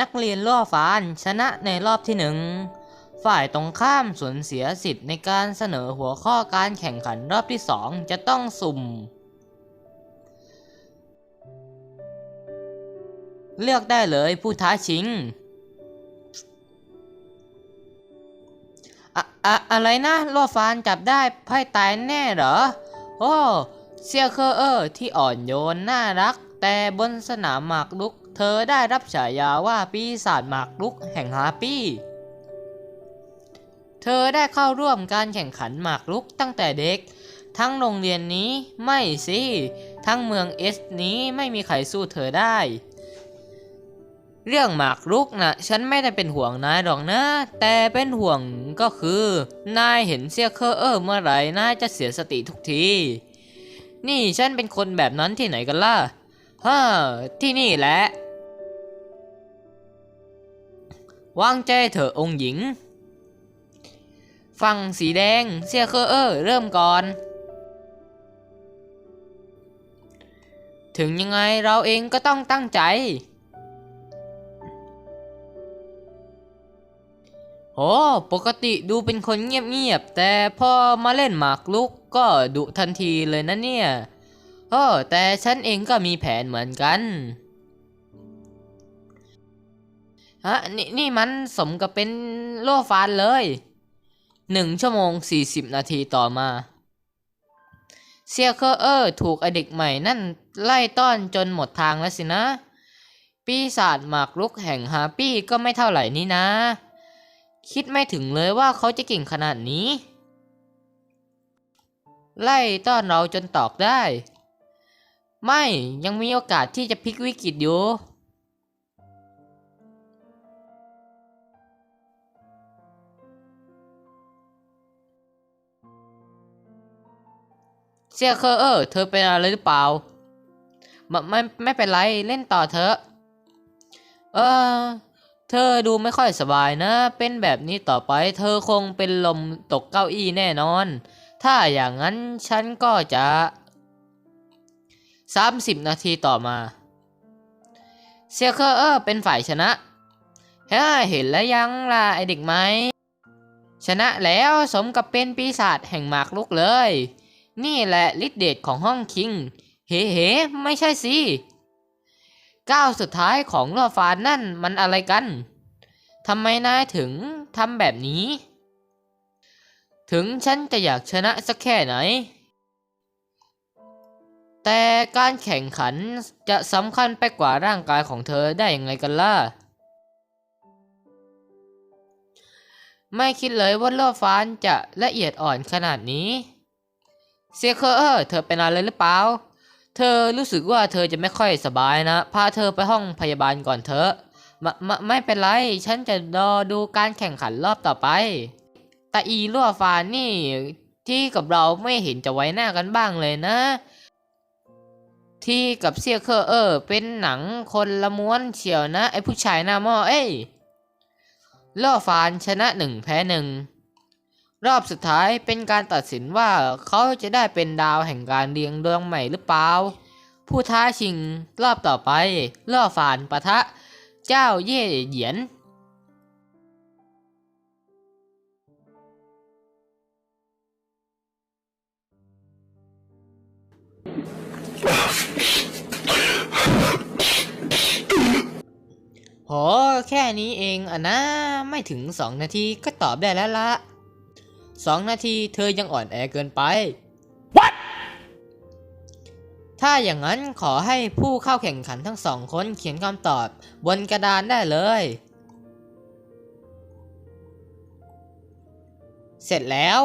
นักเรียนล่อฟานชนะในรอบที่หนึ่งฝ่ายตรงข้ามสูญเสียสิทธิ์ในการเสนอหัวข้อการแข่งขันรอบที่สองจะต้องสุ่ม เลือกได้เลยผู้ท้าชิงอะอะอะไรนะล่อฟานจับได้ไพ่ตายแน่เหรอ โอ้เซียเคอร์เออร์ที่อ่อนโยนน่ารัก แต่บนสนามหมากรุก ธอได้รับฉายาว่าปีศาจหมากรุกแห่งฮาปี้ เธอได้เข้าร่วมการแข่งขันหมากรุกตั้งแต่เด็ก ทั้งโรงเรียนนี้ไม่สิ ทั้งเมืองเอสนี้ไม่มีใครสู้เธอได้ เรื่องหมากรุกนะฉันไม่ได้เป็นห่วงนายหรอกนะ แต่เป็นห่วงก็คือ นายเห็นเซียเคอร์เออร์เมื่อไหร่นายจะเสียสติทุกที นี่ฉันเป็นคนแบบนั้นที่ไหนกันล่ะฮ่าที่นี่แหละ วางใจเถอะองค์หญิง ฝั่งสีแดงเซียเคอร์เออเริ่มก่อน ถึงยังไงเราเองก็ต้องตั้งใจ โอ้ปกติดูเป็นคนเงียบๆ แต่พอมาเล่นหมากรุกก็ดุทันทีเลยนะเนี่ยโอ้แต่ฉันเองก็มีแผนเหมือนกัน ฮะนี่นี่มันสมกับเป็นโลฟานเลยหนึ่งชั่วโมงสี่สิบนาทีต่อมา เซียเคอร์เออร์ถูกอด็กใหม่นั่นไล่ต้อนจนหมดทางแล้วสินะ ปีศาจหมากรุกแห่งฮาปี้ก็ไม่เท่าไหร่นี่นะ คิดไม่ถึงเลยว่าเขาจะเก่งขนาดนี้ ไล่ต้อนเราจนตอกได้ ไม่ยังมีโอกาสที่จะพลิกวิกฤตอยู่ เซียเคอร์เออเธอเป็นอะไรหรือเปล่าไม่ไม่ไม่เป็นไรเล่นต่อเถอะ เออ เธอดูไม่ค่อยสบายนะ เป็นแบบนี้ต่อไป เธอคงเป็นลมตกเก้าอี้แน่นอน ถ้าอย่างนั้นฉันก็จะ 30 นาทีต่อมาเซียเคอร์เออเป็นฝ่ายชนะเฮ้เห็นแล้วยังล่ะไอเด็กไหม ชนะแล้วสมกับเป็นปีศาจแห่งหมากรุกเลย นี่แหละฤทธิเดชของห้องคิง เฮ้เฮ้ไม่ใช่สิก้าวสุดท้ายของลอฟานนั่นมันอะไรกันทำไมนายถึงทำแบบนี้ ถึงฉันจะอยากชนะสักแค่ไหน แต่การแข่งขันจะสำคัญไปกว่าร่างกายของเธอได้ยังไงกันล่ะ ไม่คิดเลยว่าโลฟานจะละเอียดอ่อนขนาดนี้ เซียเคอร์เธอเป็นอะไรหรือเปล่า เธอรู้สึกว่าเธอจะไม่ค่อยสบายนะ พาเธอไปห้องพยาบาลก่อนเถอะมไม่ไม่เป็นไร ฉันจะรอดูการแข่งขันรอบต่อไปแต่อีลัวฟานนี่ที่กับเราไม่เห็นจะไว้หน้ากันบ้างเลยนะ ที่กับเซียเคอร์เออ เป็นหนังคนละม้วนเฉียวนะ ไอผู้ชายหน้าหม้อเอ้ยล่อฟานชนะหนึ่งแพ้หนึ่ง รอบสุดท้ายเป็นการตัดสินว่าเขาจะได้เป็นดาวแห่งการเรียงดวงใหม่หรือเปล่า ผู้ท้าชิงรอบต่อไปล่อฟานปะทะ เจ้าเย่เหยียน โห แค่นี้เองอะนะ ไม่ถึงสองนาทีก็ตอบได้แล้วละ สองนาทีเธอยังอ่อนแอเกินไป What? ถ้าอย่างนั้นขอให้ผู้เข้าแข่งขันทั้งสองคนเขียนคำตอบบนกระดานได้เลย เสร็จแล้ว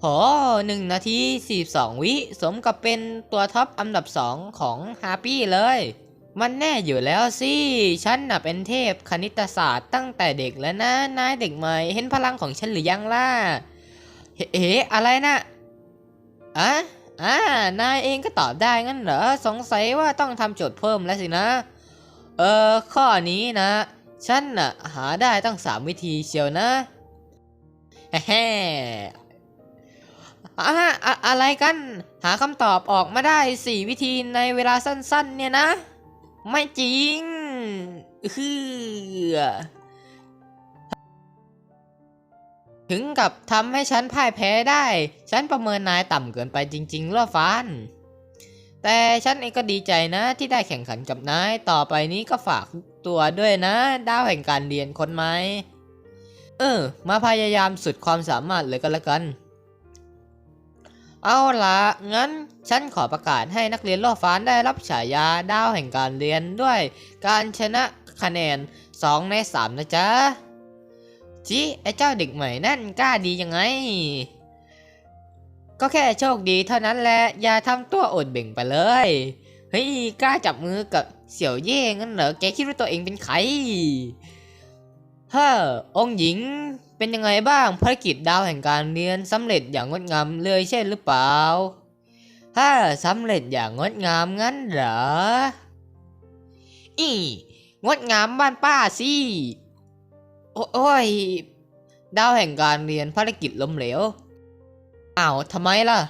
โหหนึ่งนาทีสี่สองวิ สมกับเป็นตัวท็อปอันดับสองของฮาปี้เลย มันแน่อยู่แล้วสิ ฉันน่ะเป็นเทพคณิตศาสตร์ตั้งแต่เด็กแล้วนะ นายเด็กใหม่ เห็นพลังของฉันหรือยังล่ะเฮ้เฮ้อะไรนะอะอ่านายเองก็ตอบได้งั้นเหรอ สงสัยว่าต้องทำโจทย์เพิ่มแล้วสินะ เออข้อนี้นะ ฉันน่ะหาได้ตั้งสามวิธีเชียวนะแฮ่ๆอะอะอะไรกัน หาคำตอบออกมาได้สี่วิธีในเวลาสั้น ๆ เนี่ยนะ ไม่จริงฮือถึงกับทำให้ฉันพ่ายแพ้ได้ ฉันประเมินนายต่ำเกินไปจริงๆล่ะฟานแต่ฉันเองก็ดีใจนะที่ได้แข่งขันกับนาย ต่อไปนี้ก็ฝากตัวด้วยนะ ดาวแห่งการเรียนคนไหม เออ มาพยายามสุดความสามารถเลยก็แล้วกัน เอาละงั้นฉันขอประกาศให้นักเรียนโลกฟ้านได้รับฉายาดาวแห่งการเรียนด้วย การชนะคะแนน 2 ใน 3 นะจ๊ะจิไอเจ้าเด็กใหม่นั่นกล้าดียังไง ก็แค่โชคดีเท่านั้นแหละ อย่าทำตัวอดเบ่งไปเลย เฮ้ย กล้าจับมือกับเสี่ยวเย่งั้นเหรอ แกคิดว่าตัวเองเป็นใคร ฮ้อองค์หญิงเป็นยังไงบ้างภารกิจดาวแห่งการเรียนสำเร็จอย่างงดงามเลยใช่หรือเปล่า ถ้าสำเร็จอย่างงดงามงั้นเหรอ อีงดงามบ้านป้าสิ โอโอ้ย ดาวแห่งการเรียนภารกิจล้มเหลว อ้าวทำไมล่ะ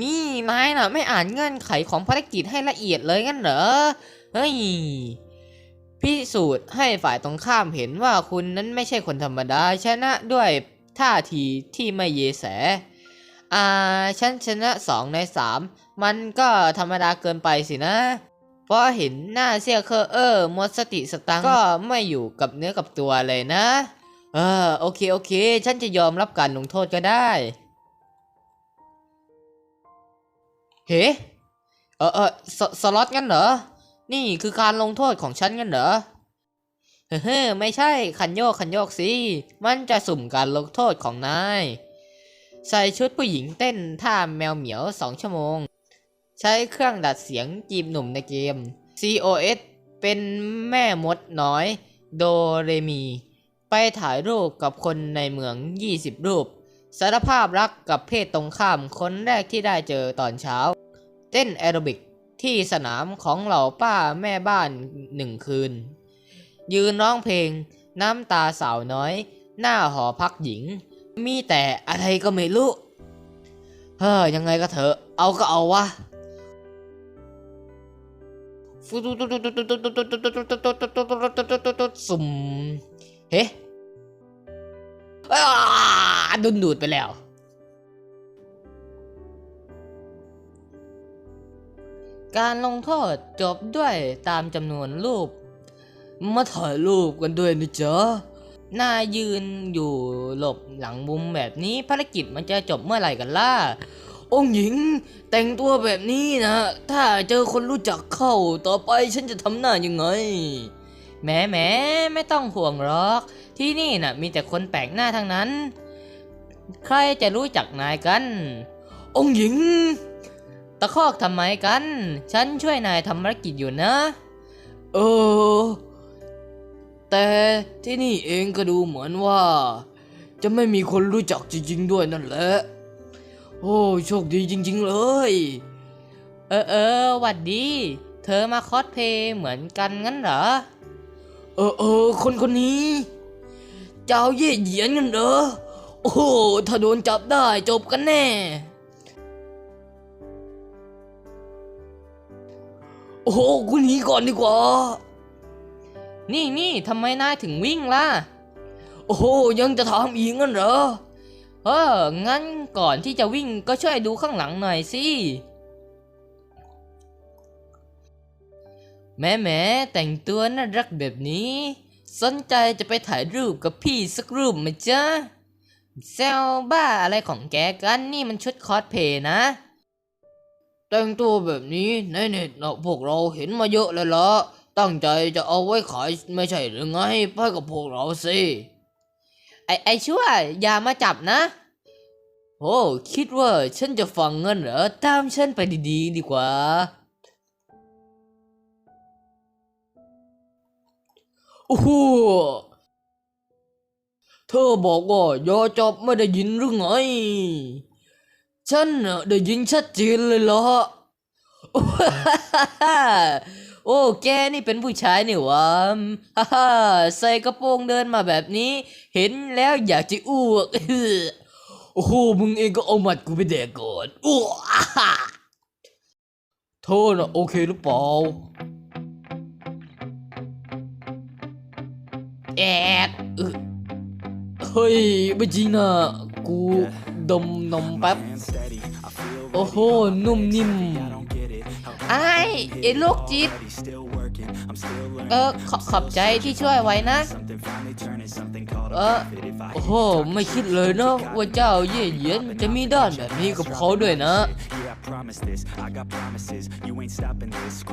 นี่นายน่ะ ไม่อ่านเงื่อนไขของภารกิจให้ละเอียดเลยงั้นเหรอ เฮ้ย พิสูจน์ให้ฝ่ายตรงข้ามเห็นว่าคุณนั้นไม่ใช่คนธรรมดา ชนะด้วยท่าทีที่ไม่เยแส อ่า ฉันชนะสองในสามมันก็ธรรมดาเกินไปสินะ เพราะเห็นหน้าเซียเคอร์เออหมดสติสตังก็ไม่อยู่กับเนื้อกับตัวเลยนะ เออ โอเค โอเค ฉันจะยอมรับการลงโทษก็ได้ เฮ้ เออเออสสล็อตงั้นเหรอ นี่คือการลงโทษของฉันงั้นเหรอ เฮ้อไม่ใช่คันโยกคันโยกสิ มันจะสุ่มการลงโทษของนาย ใส่ชุดผู้หญิงเต้นท่าแมวเหมียวสองชั่วโมง ใช้เครื่องดัดเสียงจีบหนุ่มในเกม COS เป็นแม่มดน้อย โดเรมี ไปถ่ายรูปกับคนในเมือง 20 รูป สารภาพรักกับเพศตรงข้ามคนแรกที่ได้เจอตอนเช้า เต้นแอโรบิก ที่สนามของเหล่าป้าแม่บ้านหนึ่งคืน ยืนร้องเพลงน้ำตาสาวน้อย หน้าหอพักหญิง มีแต่อะไรก็ไม่รู้ เฮ้ยยังไงก็เถอะ เอาก็เอาวะสุ่มเฮ้อ้าดุนดูดไปแล้ว การลงโทษจบด้วยตามจำนวนรูป มาถ่ายรูปกันด้วยนะจ๊ะนายยืนอยู่หลบหลังมุมแบบนี้ภารกิจมันจะจบเมื่อไหร่กันล่ะ องค์หญิงแต่งตัวแบบนี้นะ ถ้าเจอคนรู้จักเข้าต่อไปฉันจะทำหน้ายังไงแหมแหมไม่ต้องห่วงหรอก ที่นี่น่ะมีแต่คนแปลกหน้าทั้งนั้น ใครจะรู้จักนายกัน องค์หญิง ตะคอกทำไมกัน ฉันช่วยนายทำภารกิจอยู่นะ เออ แต่ที่นี่เองก็ดูเหมือนว่า จะไม่มีคนรู้จักจริงๆด้วยนั่นแหละ โอ้โชคดีจริง ๆ เลย เออเออหวัดดี เธอมาคอสเพลย์เหมือนกันงั้นเหรอ เออเออคนคนนี้ เจ้าเย่เหยียนกันเหรอ โอ้โหถ้าโดนจับได้จบกันแน่ โอ้โหกูหนีก่อนดีกว่า นี่นี่ทำไมนายถึงวิ่งล่ะ โอ้โหยังจะถามอีกงั้นเหรอ เออ งั้นก่อนที่จะวิ่งก็ช่วยดูข้างหลังหน่อยสิแม่แม่แต่งตัวน่ารักแบบนี้ สนใจจะไปถ่ายรูปกับพี่สักรูปไหมจ๊ะแซวบ้าอะไรของแกกันนี่มันชุดคอสเพลย์นะ แต่งตัวแบบนี้ในเน็ตนะพวกเราเห็นมาเยอะเลยละตั้งใจจะเอาไว้ขายไม่ใช่หรือไงไปกับพวกเราสิไอไอชั่วอย่ามาจับนะ โอ้คิดว่าฉันจะฟังเงินเหรอตามฉันไปดีๆ ดีกว่า โอ้โหเธอบอกว่าย่าจับไม่ได้ยินหรือไง ฉันน่ะได้ยินชัดเจนเลยล่ะโอ้แกนี่เป็นผู้ชายนี่หวะฮ่าฮ่าใส่กระโปรงเดินมาแบบนี้ เห็นแล้วอยากจะอ้วก โอ้โหมึงเองก็เอาหมัดกูไปแดกก่อนอ้วกโถเธอน่ะโอเคหรือเปล่าแอดเฮ้ยไม่จริงนะกู ดมนมแป๊บ โอ้โห นุ่มนิ่มไอ้ายไอ้ลูกจิตเออขอขอบใจที่ช่วยไว้นะ เออโอ้โห ไม่คิดเลยนะว่าเจ้าเย่เหยียนจะมีด้านแบบนี้กับเขาด้วยนะ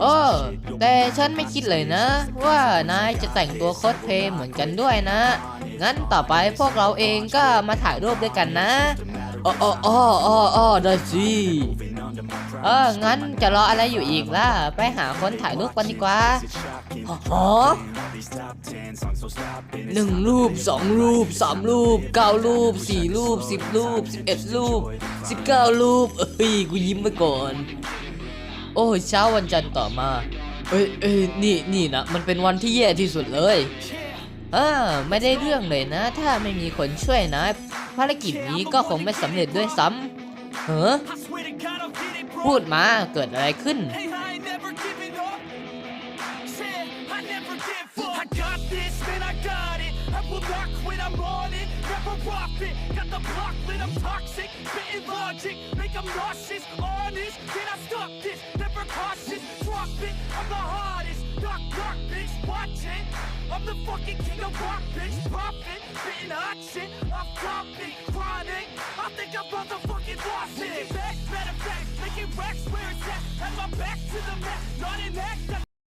เออแต่ฉันไม่คิดเลยนะ ว่านายจะแต่งตัวโคสเพลย์เหมือนกันด้วยนะ งั้นต่อไปพวกเราเองก็มาถ่ายรูปด้วยกันนะ อ๋ออ๋ออ๋ออ๋ออได้สิเอองั้นจะรออะไรอยู่อีกล่ะ ไปหาคนถ่ายรูปกันดีกว่าฮะหนึ่งรูปสองรูปสามรูปเก้ารูปสี่รูปสิบรูปสิบเอ็ดรูปสิบเก้ารูป เอ้ย กูยิ้มไปก่อน โอ้ยเช้าวันจันทร์ต่อมา เอ้ยเอ้ยนี่นี่นะ มันเป็นวันที่แย่ที่สุดเลยเออไม่ได้เรื่องเลยนะ ถ้าไม่มีคนช่วยนะ ภารกิจนี้ก็คงไม่สำเร็จด้วยซ้ำเฮ้อพูดมาเกิดอะไรขึ้น Hey, I ain't never giving up. Said I never give up. I got this, man, I got it. I will not quit, I'm on it. Never profit. Got the block lit, I'm toxic. Spitting logic, make 'em nauseous. Honest, can I stop this? Never cautious, drop it. I'm the hardest. Knock, knock, bitch, watch it. I'm the fucking king of rock, bitch. Profit, spitting hot shit. Off topic, chronic. I think I'm motherfucking lost it. Back, matter of fact, making racks where it's at. Had my back to the mat, not an act.